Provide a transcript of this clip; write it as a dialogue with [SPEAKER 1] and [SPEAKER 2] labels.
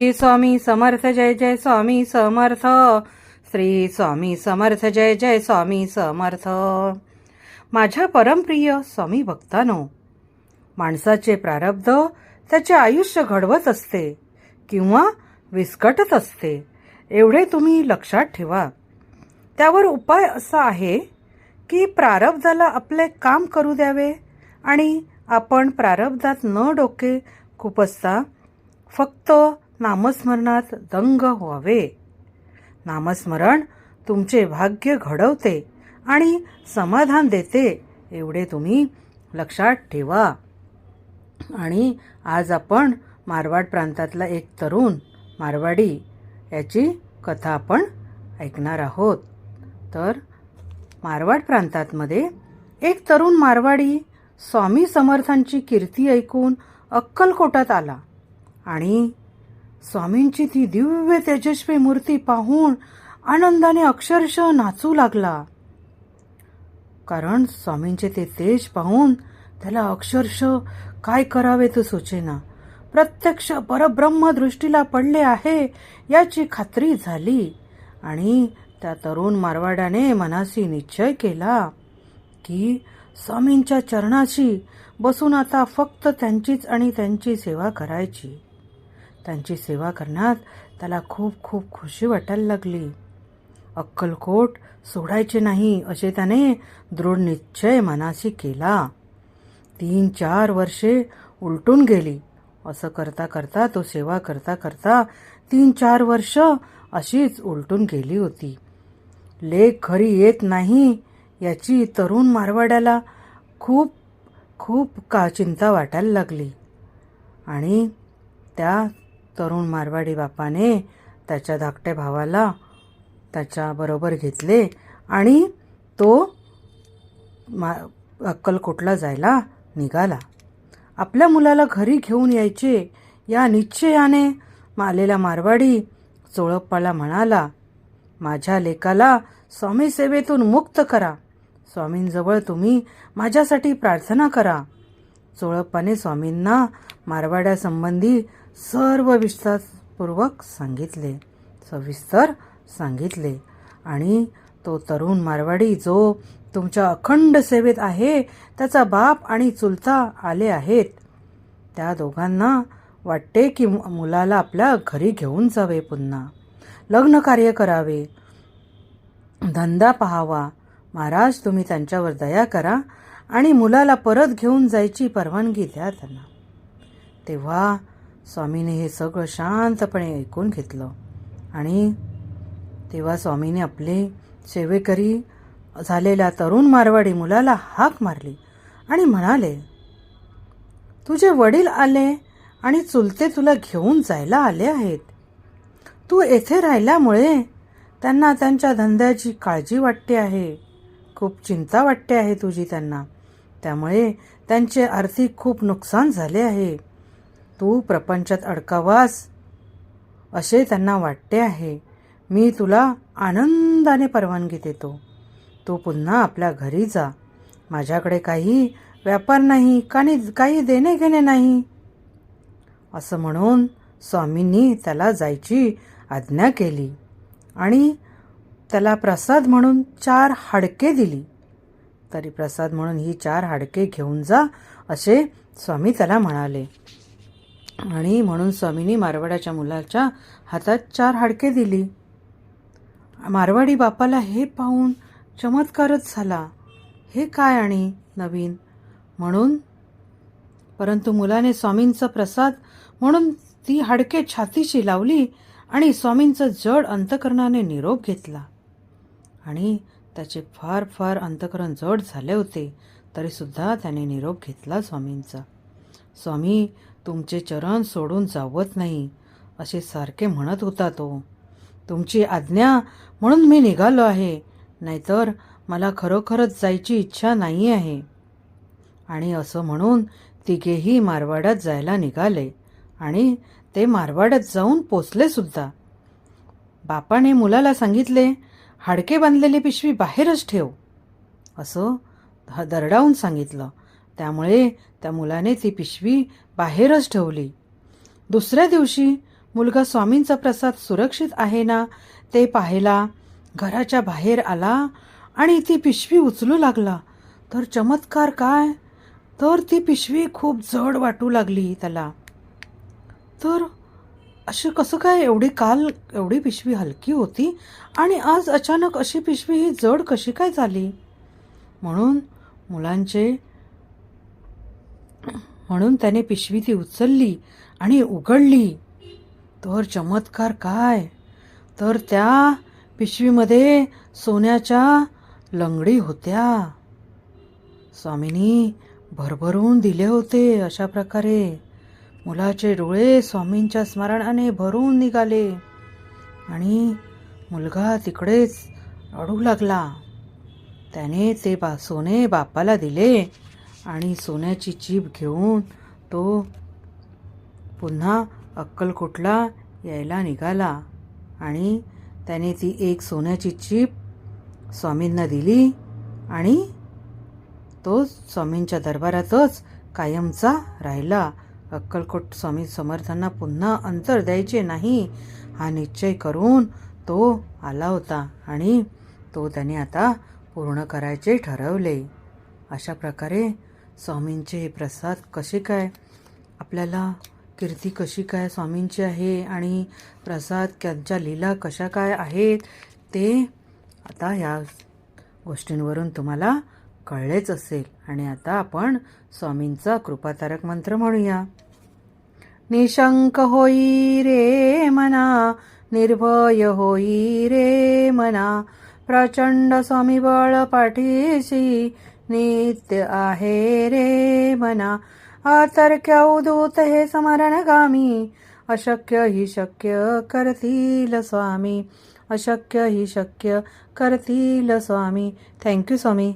[SPEAKER 1] श्री स्वामी समर्थ जय जय स्वामी समर्थ. श्री स्वामी समर्थ जय जय स्वामी समर्थ. माझ्या परमप्रिय स्वामी भक्तानो माणसाचे प्रारब्ध त्याचे आयुष्य घडवत असते किंवा विस्कटत असते एवढे तुम्ही लक्षात ठेवा. त्यावर उपाय असा आहे की प्रारब्धाला आपले काम करू द्यावे आणि आपण प्रारब्धात न डोके खुपसता फक्त नामस्मरणात दंग व्हावे. नामस्मरण तुमचे भाग्य घडवते आणि समाधान देते एवढे तुम्ही लक्षात ठेवा. आणि आज आपण मारवाड प्रांतातला एक तरुण मारवाडी याची कथा आपण ऐकणार आहोत. तर मारवाड प्रांतातमध्ये एक तरुण मारवाडी स्वामी समर्थांची कीर्ती ऐकून अक्कलकोटात आला आणि स्वामींची ती दिव्य तेजस्वी मूर्ती पाहून आनंदाने अक्षरशः नाचू लागला. कारण स्वामींचे ते तेज पाहून त्याला अक्षरशः काय करावे तो सुचेना. प्रत्यक्ष परब्रह्म दृष्टीला पडले आहे याची खात्री झाली आणि त्या तरुण मारवाड्याने मनाशी निश्चय केला की स्वामींच्या चरणाशी बसून आता फक्त त्यांचीच आणि त्यांची सेवा करायची. त्यांची सेवा करण्यात त्याला खूप खूप खुशी वाटायला लागली. अक्कलकोट सोडायचे नाही असे त्याने दृढ निश्चय मनाशी केला. तीन चार वर्षे उलटून गेली. असं करता करता तो सेवा करता करता तीन चार वर्ष अशीच उलटून गेली होती. लेख घरी येत नाही याची तरुण मारवाड्याला खूप खूप का चिंता वाटायला लागली. आणि त्या तरुण मारवाडी बापाने त्याच्या धाकट्या भावाला त्याच्याबरोबर घेतले आणि तो मा अक्कलकोटला जायला निघाला. आपल्या मुलाला घरी घेऊन यायचे. या निश्चयाने आलेला मारवाडी चोळप्पाला म्हणाला माझ्या लेकाला स्वामी सेवेतून मुक्त करा. स्वामींजवळ तुम्ही माझ्यासाठी प्रार्थना करा. चोळप्पाने स्वामींना मारवाड्यासंबंधी सर्व विस्तारपूर्वक सांगितले. सविस्तर सांगितले. आणि तो तरुण मारवाडी जो तुमच्या अखंड सेवेत आहे त्याचा बाप आणि चुलता आले आहेत. त्या दोघांना वाटते की मुलाला आपल्या घरी घेऊन जावे पुन्हा. लग्न कार्य करावे. धंदा पहावा. महाराज तुम्ही त्यांच्यावर दया करा आणि मुलाला परत घेऊन जायची परवानगी द्या त्यांना. तेव्हा स्वामीने हे सगळं शांतपणे ऐकून घेतलं. आणि तेव्हा स्वामीने आपले सेवेकरी झालेल्या तरुण मारवाडी मुलाला हाक मारली आणि म्हणाले तुझे वडील आले आणि चुलते तुला घेऊन जायला आले आहेत. तू येथे राहिल्यामुळे त्यांना त्यांच्या धंद्याची काळजी वाटते आहे. खूप चिंता वाटते आहे तुझी त्यांना. त्यामुळे त्यांचे आर्थिक खूप नुकसान झाले आहे. तू प्रपंचात अडकावास असे त्यांना वाटते आहे. मी तुला आनंदाने परवानगी देतो. तू पुन्हा आपल्या घरी जा. माझ्याकडे काही व्यापार नाही काही काही देणे घेणे नाही. असं म्हणून स्वामींनी त्याला जायची आज्ञा केली आणि त्याला प्रसाद म्हणून चार हाडके दिली. तरी प्रसाद म्हणून ही चार हाडके घेऊन जा असे स्वामी त्याला म्हणाले. आणि म्हणून स्वामींनी मारवाड्याच्या मुलाच्या हातात चार हाडके दिली. मारवाडी बापाला हे पाहून चमत्कारच झाला. हे काय आणि नवीन? म्हणून परंतु मुलाने स्वामींचा प्रसाद म्हणून ती हाडके छातीशी लावली आणि स्वामींचं जड अंतकरणाने निरोप घेतला. आणि त्याचे फार फार अंतकरण जड झाले होते तरीसुद्धा त्याने निरोप घेतला स्वामींचा. स्वामी तुमचे चरण सोडून जावत नाही असे सारखे म्हणत होता तो. तुमची आज्ञा म्हणून मी निघालो आहे नाहीतर मला खरोखरच जायची इच्छा नाही आहे. आणि असं म्हणून तिघेही मारवाड्यात जायला निघाले आणि ते मारवाड्यात जाऊन पोचले सुद्धा. बापाने मुलाला सांगितले हाडके बांधलेली पिशवी बाहेरच ठेव असं दरडावून सांगितलं. त्यामुळे त्या मुलाने ती पिशवी बाहेरच ठेवली. दुसऱ्या दिवशी मुलगा स्वामींचा प्रसाद सुरक्षित आहे ना ते पाहायला घराच्या बाहेर आला आणि ती पिशवी उचलू लागला. तर चमत्कार काय? तर ती पिशवी खूप जड वाटू लागली त्याला. तर अशी कसं काय एवढी काल एवढी पिशवी हलकी होती आणि आज अचानक अशी पिशवी ही जड कशी काय झाली? म्हणून मुलांचे म्हणून त्याने पिशवी ती उचलली आणि उघडली. तर चमत्कार काय? तर त्या पिशवीमध्ये सोन्याच्या लंगडी होत्या. स्वामींनी भरभरून दिले होते अशा प्रकारे. मुलाचे डोळे स्वामींच्या स्मरणाने भरून निघाले आणि मुलगा तिकडेच अडू लागला. त्याने ते बा सोने बापाला दिले. आणि सोन्याची चीप घेऊन तो पुन्हा अक्कलकोटला यायला निघाला आणि त्याने ती एक सोन्याची चीप स्वामींना दिली आणि तो स्वामींच्या दरबारातच कायमचा राहिला. अक्कलकोट स्वामी समर्थांना पुन्हा अंतर द्यायचे नाही हा निश्चय करून तो आला होता आणि तो त्याने आता पूर्ण करायचे ठरवले. अशा प्रकारे स्वामींचे हे प्रसाद कसे काय? आपल्याला कीर्ती कशी काय स्वामींची आहे आणि प्रसाद त्यांच्या लीला कशा काय आहेत ते आता या गोष्टींवरून तुम्हाला कळलेच असेल. आणि आता आपण स्वामींचा कृपातारक मंत्र म्हणूया. निशंक होई रे मना निर्भय होई रे मना प्रचंड स्वामी बळ पाठीशी नित्य आहे रे मना. अतर्क्य उदूत हे स्मरणगामी. अशक्य ही शक्य करतील स्वामी. अशक्य ही शक्य करतील स्वामी. थँक्यू स्वामी.